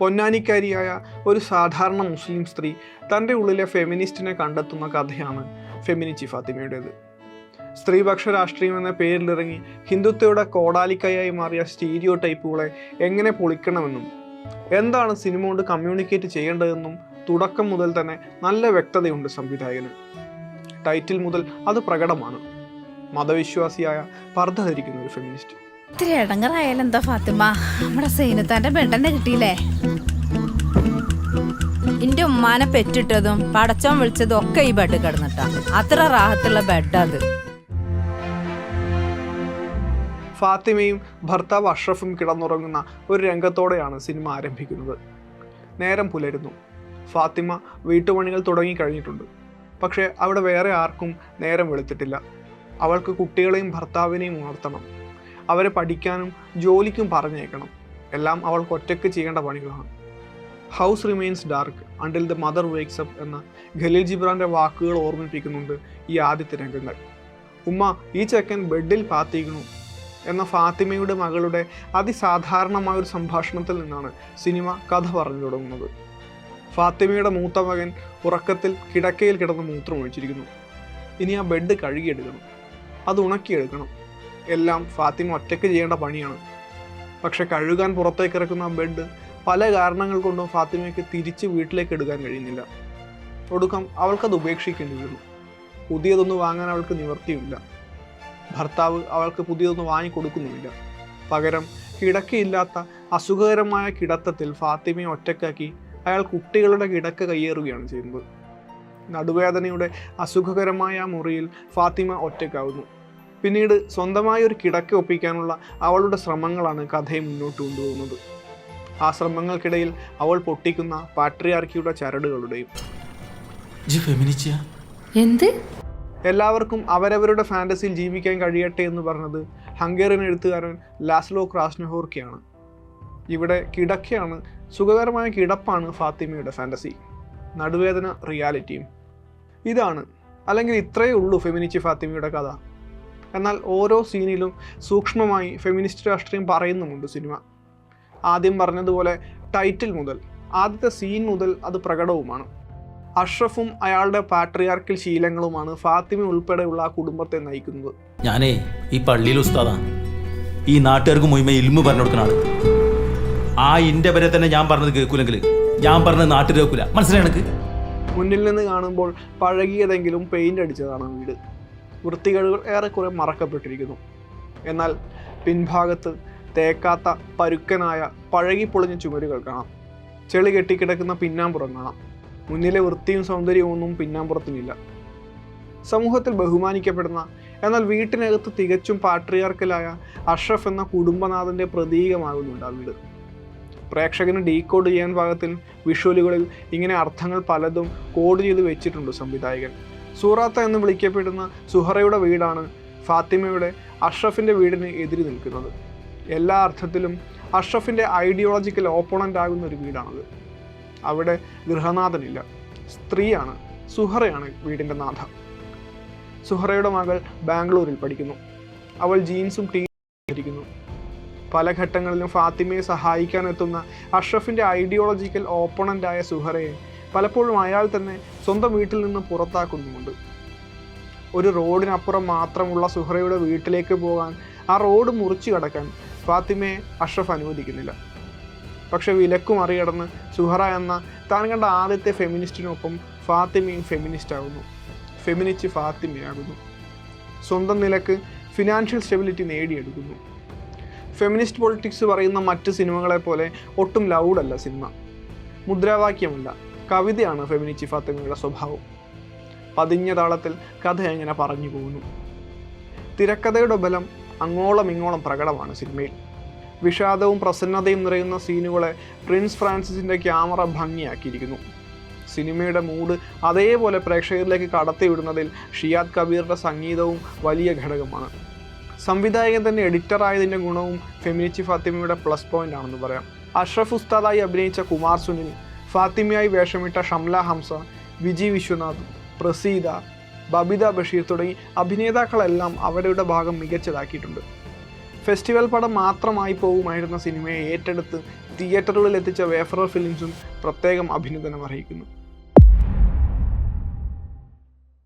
പൊന്നാനിക്കാരിയായ ഒരു സാധാരണ മുസ്ലിം സ്ത്രീ തന്റെ ഉള്ളിലെ ഫെമിനിസ്റ്റിനെ കണ്ടെത്തുന്ന കഥയാണ് ഫെമിനിച്ചി ഫാത്തിമയുടേത്. സ്ത്രീപക്ഷ രാഷ്ട്രീയം എന്ന പേരിലിറങ്ങി ഹിന്ദുത്വയുടെ കോടാലിക്കയായി മാറിയ സ്റ്റീരിയോ ടൈപ്പുകളെ എങ്ങനെ പൊളിക്കണമെന്നും എന്താണ് സിനിമ കൊണ്ട് കമ്മ്യൂണിക്കേറ്റ് ചെയ്യേണ്ടതെന്നും തുടക്കം മുതൽ തന്നെ നല്ല വ്യക്തതയുണ്ട് സംവിധായകന്. ടൈറ്റിൽ മുതൽ അത് പ്രകടമാണ്. മതവിശ്വാസിയായ പർദ്ധ ധരിക്കുന്ന ഒരു ഫെമിനിസ്റ്റ്. ഇത്തിരി ഇടങ്ങറായാലും എന്താ ഫാത്തിമ? നമ്മുടെ സൈനത്താന്റെ ബെഡന്നെ കിട്ടിയില്ലേ? എന്റെ ഉമ്മാനെ പെറ്റിട്ടതും പടച്ചോൻ വിളിച്ചതും ഒക്കെ ഈ ബെഡ് കിടന്നിട്ടാ. അത്ര റാഹത്തുള്ള ബെഡ് അത്. ഫാത്തിമയും ഭർത്താവ് അഷ്റഫും കിടന്നുറങ്ങുന്ന ഒരു രംഗത്തോടെയാണ് സിനിമ ആരംഭിക്കുന്നത്. നേരം പുലരുന്നു. ഫാത്തിമ വീട്ടുപണികൾ തുടങ്ങിക്കഴിഞ്ഞിട്ടുണ്ട് പക്ഷേ അവിടെ വേറെ ആർക്കും നേരം വെളുത്തിട്ടില്ല. അവൾക്ക് കുട്ടികളെയും ഭർത്താവിനെയും ഉണർത്തണം. അവരെ പഠിക്കാനും ജോലിക്കും പറഞ്ഞേക്കണം എല്ലാം അവൾക്ക് ഒറ്റയ്ക്ക് ചെയ്യേണ്ട പണികളാണ്. House remains dark until the mother wakes up എന്ന ഖലീൽ ജിബ്രാന്റെ വാക്കുകൾ ഓർമ്മിപ്പിക്കുന്നുണ്ട് ഈ ആദ്യത്തെ രംഗങ്ങൾ. ഉമ്മ ഈ ചെക്കൻ ബെഡിൽ പാത്തിക്കണു എന്ന ഫാത്തിമയുടെ മകളുടെ അതിസാധാരണമായ ഒരു സംഭാഷണത്തിൽ നിന്നാണ് സിനിമ കഥ പറഞ്ഞു തുടങ്ങുന്നത്. ഫാത്തിമയുടെ മൂത്ത മകൻ ഉറക്കത്തിൽ കിടക്കയിൽ കിടന്ന് മൂത്രം ഒഴിച്ചിരിക്കുന്നു ഇനി ആ ബെഡ് കഴുകിയെടുക്കണം. അത് ഉണക്കിയെടുക്കണം. എല്ലാം ഫാത്തിമ ഒറ്റയ്ക്ക് ചെയ്യേണ്ട പണിയാണ്. പക്ഷെ കഴുകാൻ പുറത്തേക്ക് ഇറക്കുന്ന ബെഡ് പല കാരണങ്ങൾ കൊണ്ടും ഫാത്തിമയ്ക്ക് തിരിച്ച് വീട്ടിലേക്ക് എടുക്കാൻ കഴിയുന്നില്ല. ഒടുക്കം അവൾക്കത് ഉപേക്ഷിക്കേണ്ടി വരുന്നു പുതിയതൊന്നും വാങ്ങാൻ അവൾക്ക് നിവർത്തിയില്ല ഭർത്താവ് അവൾക്ക് പുതിയതൊന്നും വാങ്ങിക്കൊടുക്കുന്നുമില്ല. പകരം കിടക്കയില്ലാത്ത അസുഖകരമായ കിടത്തത്തിൽ ഫാത്തിമയെ ഒറ്റക്കാക്കി അയാൾ കുട്ടികളുടെ കിടക്ക കയ്യേറുകയാണ് ചെയ്യുന്നത്. നടുവേദനയുടെ അസുഖകരമായ മുറിയിൽ ഫാത്തിമ ഒറ്റക്കാവുന്നു പിന്നീട് സ്വന്തമായ ഒരു കിടക്ക ഒപ്പിക്കാനുള്ള അവളുടെ ശ്രമങ്ങളാണ് കഥയെ മുന്നോട്ട് കൊണ്ടുപോകുന്നത്. ആ ശ്രമങ്ങൾക്കിടയിൽ അവൾ പൊട്ടിക്കുന്ന പാട്രിയാർക്കിയുടെ ചരടുകളുടെയും എന്ത്? എല്ലാവർക്കും അവരവരുടെ ഫാന്റസിയിൽ ജീവിക്കാൻ കഴിയട്ടെ എന്ന് പറഞ്ഞത് ഹംഗേറിയൻ എഴുത്തുകാരൻ ലാസ്ലോ ക്രാസ്നഹോർക്കിയാണ്. ഇവിടെ കിടക്കയാണ് സുഖകരമായ കിടപ്പാണ് ഫാത്തിമയുടെ ഫാന്റസി നടുവേദന റിയാലിറ്റിയും. ഇതാണ്. അല്ലെങ്കിൽ ഇത്രയേ ഉള്ളൂ ഫെമിനിച്ചി ഫാത്തിമയുടെ കഥ. എന്നാൽ ഓരോ സീനിലും സൂക്ഷ്മമായി ഫെമിനിസ്റ്റ് രാഷ്ട്രീയം പറയുന്നുമുണ്ട് സിനിമ. ആദ്യം പറഞ്ഞതുപോലെ ടൈറ്റിൽ മുതൽ ആദ്യത്തെ സീൻ മുതൽ അത് പ്രകടവുമാണ്. അഷ്റഫും അയാളുടെ പാട്രിയാർക്കൽ ശീലങ്ങളുമാണ് ഫാത്തിമ ഉൾപ്പെടെയുള്ള ആ കുടുംബത്തെ നയിക്കുന്നത്. ഞാനേ ഈ പള്ളിയിൽ ഉസ്താദാ. ഈ നാട്ടുകാർക്ക് മുഴുവൻ ഇൽമു പറഞ്ഞു കൊടുക്കുന്ന ആൾ. ആ ഇന്റെ വരെ തന്നെ ഞാൻ പറഞ്ഞത് കേൾക്കൂലെങ്കിൽ ഞാൻ പറഞ്ഞത് നാട്ടിൽ കേൾക്കൂല. മനസ്സിലായി മുന്നിൽ നിന്ന് കാണുമ്പോൾ പഴകിയതെങ്കിലും പെയിന്റ് അടിച്ചതാണ് വീട്. വൃത്തികേടുകൾ ഏറെക്കുറെ മറക്കപ്പെട്ടിരിക്കുന്നു. എന്നാൽ പിൻഭാഗത്ത് തേക്കാത്ത പരുക്കനായ പഴകിപ്പൊളിഞ്ഞ ചുമരുകൾ കാണാം. ചെളി കെട്ടിക്കിടക്കുന്ന പിന്നാമ്പുറം കാണാം. മുന്നിലെ വൃത്തിയും സൗന്ദര്യവും ഒന്നും പിന്നാമ്പുറത്തിനില്ല. സമൂഹത്തിൽ ബഹുമാനിക്കപ്പെടുന്ന എന്നാൽ വീട്ടിനകത്ത് തികച്ചും പാട്രിയാർക്കലായ അഷ്റഫ് എന്ന കുടുംബനാഥന്റെ പ്രതീകമാകുന്നുണ്ട് ആ വീട്. പ്രേക്ഷകന് ഡീകോഡ് ചെയ്യാൻ പാകത്തിൽ വിഷ്വലുകളിൽ ഇങ്ങനെ അർത്ഥങ്ങൾ പലതും കോഡ് ചെയ്ത് വെച്ചിട്ടുണ്ട് സംവിധായകൻ. സൂറാത്ത എന്ന് വിളിക്കപ്പെടുന്ന സുഹറയുടെ വീടാണ് ഫാത്തിമയുടെ അഷ്റഫിന്റെ വീടിന് എതിരി നിൽക്കുന്നത്. എല്ലാ അർത്ഥത്തിലും അഷ്റഫിന്റെ ഐഡിയോളജിക്കൽ ഓപ്പോണന്റ് ആകുന്ന ഒരു വീടാണത്. അവിടെ ഗൃഹനാഥനില്ല. സ്ത്രീയാണ് സുഹറയാണ് വീടിന്റെ നാഥ. സുഹറയുടെ മകൾ ബാംഗ്ലൂരിൽ പഠിക്കുന്നു. അവൾ ജീൻസും ടീ ധരിക്കുന്നു. പല ഘട്ടങ്ങളിലും ഫാത്തിമയെ സഹായിക്കാനെത്തുന്ന അഷ്റഫിന്റെ ഐഡിയോളജിക്കൽ ഓപ്പണന്റായ സുഹറയെ പലപ്പോഴും അയാൾ തന്നെ സ്വന്തം വീട്ടിൽ നിന്ന് പുറത്താക്കുന്നുമുണ്ട്. ഒരു റോഡിനപ്പുറം മാത്രമുള്ള സുഹറയുടെ വീട്ടിലേക്ക് പോകാൻ ആ റോഡ് മുറിച്ചു കടക്കാൻ ഫാത്തിമയെ അഷ്റഫ് അനുവദിക്കുന്നില്ല. പക്ഷെ വിലക്കു മറികടന്ന് സുഹറ എന്ന താൻ കണ്ട ആദ്യത്തെ ഫെമിനിസ്റ്റിനൊപ്പം ഫാത്തിമയും ഫെമിനിസ്റ്റ് ആകുന്നു ഫെമിനിസ്റ്റ് ഫാത്തിമയാകുന്നു. സ്വന്തം നിലയ്ക്ക് ഫിനാൻഷ്യൽ സ്റ്റെബിലിറ്റി നേടിയെടുക്കുന്നു. ഫെമിനിസ്റ്റ് പൊളിറ്റിക്സ് പറയുന്ന മറ്റ് സിനിമകളെ പോലെ ഒട്ടും ലൗഡല്ല സിനിമ. മുദ്രാവാക്യമല്ല. കവിതയാണ് ഫെമിനിച്ചി ഫാത്തിമയുടെ സ്വഭാവം. പതിഞ്ഞ താളത്തിൽ കഥ എങ്ങനെ പറഞ്ഞു പോകുന്നു? തിരക്കഥയുടെ ബലം അങ്ങോളം ഇങ്ങോളം പ്രകടമാണ് സിനിമയിൽ. വിഷാദവും പ്രസന്നതയും നിറയുന്ന സീനുകളെ പ്രിൻസ് ഫ്രാൻസിസിന്റെ ക്യാമറ ഭംഗിയാക്കിയിരിക്കുന്നു. സിനിമയുടെ മൂഡ് അതേപോലെ പ്രേക്ഷകരിലേക്ക് കടത്തിവിടുന്നതിൽ ഷിയാദ് കബീറിന്റെ സംഗീതവും വലിയ ഘടകമാണ്. സംവിധായകൻ തന്നെ എഡിറ്ററായതിന്റെ ഗുണവും ഫെമിനിച്ചി ഫാത്തിമയുടെ പ്ലസ് പോയിന്റ് ആണെന്ന് പറയാം. അഷ്റഫ് ഉസ്താദായി അഭിനയിച്ച കുമാർ സുനിൽ ഫാത്തിമയായി വേഷമിട്ട ഷംല ഹംസ വിജി വിശ്വനാഥ് പ്രസീത ബബിത ബഷീർ തുടങ്ങി അഭിനേതാക്കളെല്ലാം അവരുടെ ഭാഗം മികച്ചതാക്കിയിട്ടുണ്ട്. ഫെസ്റ്റിവൽ പടം മാത്രമായി പോകുമായിരുന്ന സിനിമയെ ഏറ്റെടുത്ത് തിയേറ്ററുകളിൽ എത്തിച്ച വേഫറർ ഫിലിംസും പ്രത്യേകം അഭിനന്ദനം അറിയിക്കുന്നു